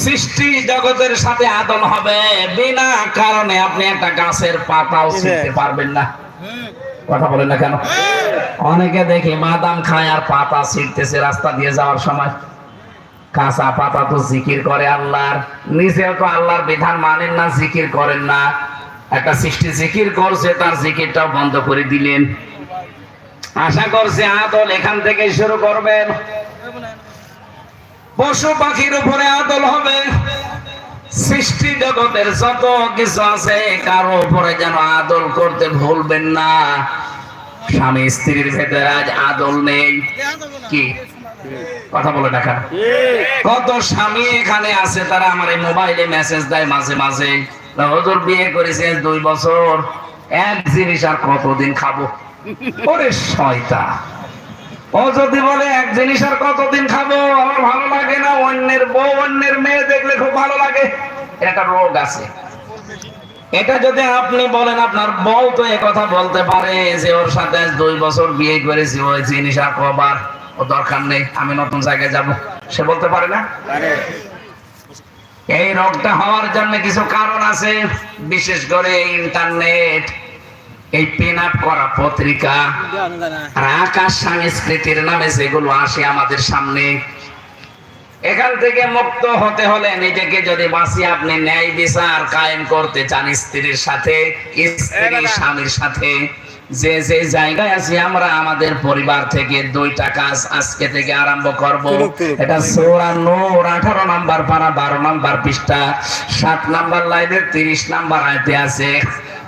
সৃষ্টি জগতের সাথে আদল হবে বিনা কারণে আপনি একটা গাছের পাতাও ছিঁড়তে পারবেন না। কথা বলেন না কেন? অনেকে দেখি মাদাম খায় আর পাতা ছিঁড়তেছে রাস্তা দিয়ে যাওয়ার সময়। কাঁচা পাতা তো জিকির করে আল্লাহর। নিজেও তো আল্লাহর বিধান মানেন না জিকির করেন না। একটা সৃষ্টি জিকির করছে তার জিকিরটাও বন্ধ করে দিলেন। আশা করছে আদল এখান থেকে শুরু করবেন। পশু পাখির উপরে আদল হবে। সৃষ্টি জগতের যত কিছু আছে, কারও উপরে যেন আদল করতে ভুলবেন না। স্বামী স্ত্রীর ভেতরে আজ আদল নেই। কি? কথা বলে দেখা কত স্বামী এখানে আছে, তারা আমার এই মোবাইলে মেসেজ দেয় মাঝে মাঝে। হজুর বিয়ে করেছে দুই বছর। এক জিনিস আর কতদিন খাব? ওরে শয়তা ও যদি বলে এক জিনিস আর কতদিন খাব আমার ভালো লাগে না অন্যের বউ অন্যের মেয়ে দেখলে খুব ভালো লাগে। এটা রোগ আছে। এটা যদি আপনি বলেন আপনার বউ তো কথা বলতে পারে যে ওর সাথে দুই বছর বিয়ে করেছি ওই জিনিস আর কবার। ও দরকার নেই আমি নতুন জায়গায় যাব। সে বলতে পারে না? এই রোগটা হওয়ার জন্য কিছু কারণ আছে বিশেষ করে ইন্টারনেট। এই পেন আপ করা পত্রিকা আর আকাশ সংস্কৃতির নামে যেগুলো আসে আমাদের সামনে এখান থেকে মুক্ত হতে হলে নিজেকে যদি বাঁচিয়ে আপনি ন্যায় বিচার কায়েম করতে চান স্ত্রীর সাথে স্ত্রী স্বামীর সাথে যে যে জায়গায় আছি আমরা আমাদের পরিবার থেকে দুইটা কাজ আজকে থেকে আরম্ভ করব। এটা সৌরা নূর আঠারো নাম্বার পারা বারো নাম্বার পৃষ্ঠা সাত নাম্বার লাইনের তিরিশ নাম্বার আয়তে আছে।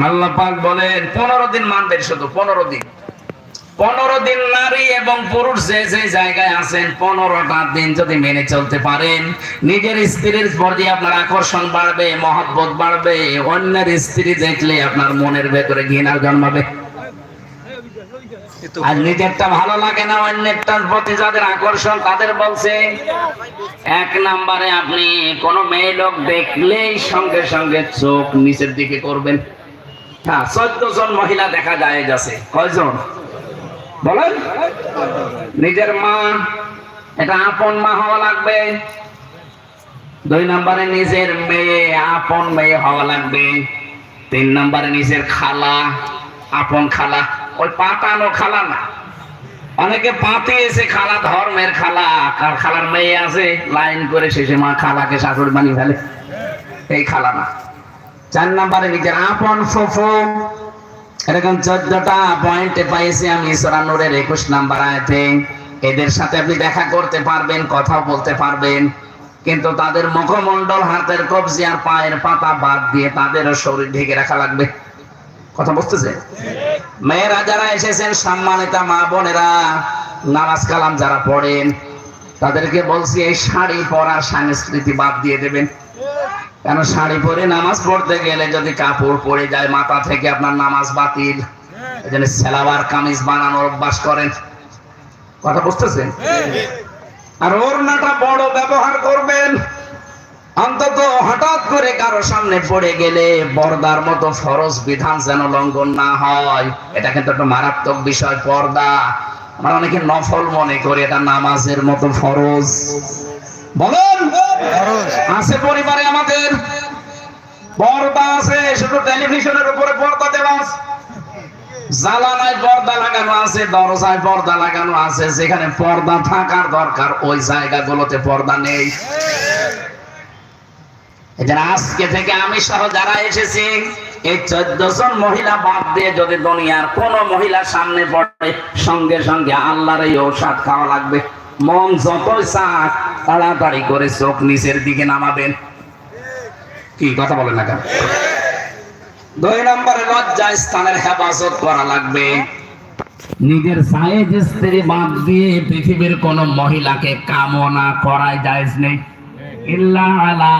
আল্লাহ পাক বলেন, পনেরো দিন মানবেন শুধু, পনেরো দিন। পনেরো দিন নারী এবং পুরুষ যে যে জায়গায় আছেন, পনেরোটা দিন যদি মেনে চলতে পারেন, নিজের স্ত্রীর প্রতি আপনার আকর্ষণ বাড়বে, মহব্বত বাড়বে, অন্যের স্ত্রী দেখলে আপনার মনের ভেতরে ঘৃণা জন্মাবে। আর নিজেরটা ভালো লাগে না, অন্যেরটার প্রতি যাদের আকর্ষণ তাদের বলছে, এক নাম্বারে আপনি কোন মেয়ে লোক দেখলেই সঙ্গে সঙ্গে চোখ নিচের দিকে করবেন। হ্যাঁ চোদ্দ জন মহিলা দেখা যায় কয়জন? বলেন। নিজের মা, এটা আপন মা হওয়া লাগবে। দুই নম্বরে নিজের মেয়ে, আপন মেয়ে হওয়া লাগবে। তিন নম্বরে নিজের খালা, আপন খালা। ওই পাতানো খালা না। অনেকে পাতিয়েছে খালা, ধর্মের খালা। কার খালার মেয়ে আছে, লাইন করে শেষে মা খালাকে শাশুড়ি বানিয়ে ফেলে। এই খালা না। চার নম্বরে নিজের আপন ফুফু। এরকম চোদ্দটা পয়েন্টে পাইছি আমি সরানুরের একুশ নাম্বার আয়তে। এদের সাথে আপনি দেখা করতে পারবেন কথা বলতে পারবেন। কিন্তু তাদের মুখমণ্ডল, হাতের কবজি আর পায়ের পাতা বাদ দিয়ে তাদেরও শরীর ঢেকে রাখা লাগবে। কথা বুঝতেছে? মেয়েরা যারা এসেছেন, সম্মানিতা মা বোনেরা, নামাজ কালাম যারা পড়েন, তাদেরকে বলছি, এই শাড়ি পরার সংস্কৃতি বাদ দিয়ে দেবেন। কেন শাড়ি পরে নামাজ পড়তে গেলে যদি কাপড় পরে যায় মাথা থেকে আপনার নামাজ বাতিল। এই জন্য সেলাবার কামিজ বানানোর অভ্যাস করেন। কথা বুঝতেছেন? আর ওড়নাটা বড় ব্যবহার করবেন। অন্তত হঠাৎ করে কারও সামনে পড়ে গেলে পর্দার মতো ফরজ বিধান যেন লঙ্ঘন না হয়। এটা কিন্তু একটা মারাত্মক বিষয় পর্দা। আমরা অনেকে নফল মনে করি এটা নামাজের মতো ফরজ। বলেন। আছে পরিবারে আমাদের। পর্দা আছে শুধু টেলিভিশনের উপরে পর্দা দেওয়া আছে। পর্দা লাগানো আছে দরজায় পর্দা লাগানো আছে। যেখানে পর্দা থাকার দরকার ওই জায়গাগুলোতে পর্দা নেই। আজকে থেকে আমি সহ যারা এসেছি এই চোদ্দ জন মহিলা বাদ দিয়ে যদি দুনিয়ার কোন মহিলা সামনে পড়ে সঙ্গে সঙ্গে আল্লাহর এই ঔষধ খাওয়া লাগবে। মন যতই চাক তাড়াতাড়ি করে চোখ নিচের দিকে নামাবেন। কি কথা বলেন না কেন? দুই নম্বরে, লজ্জা স্থানের হেফাজত করা লাগবে। নিজের সাইজ স্ত্রী বাদ দিয়ে পৃথিবীর কোন মহিলাকে কামনা করাই যায় নেই। ইল্লা আলা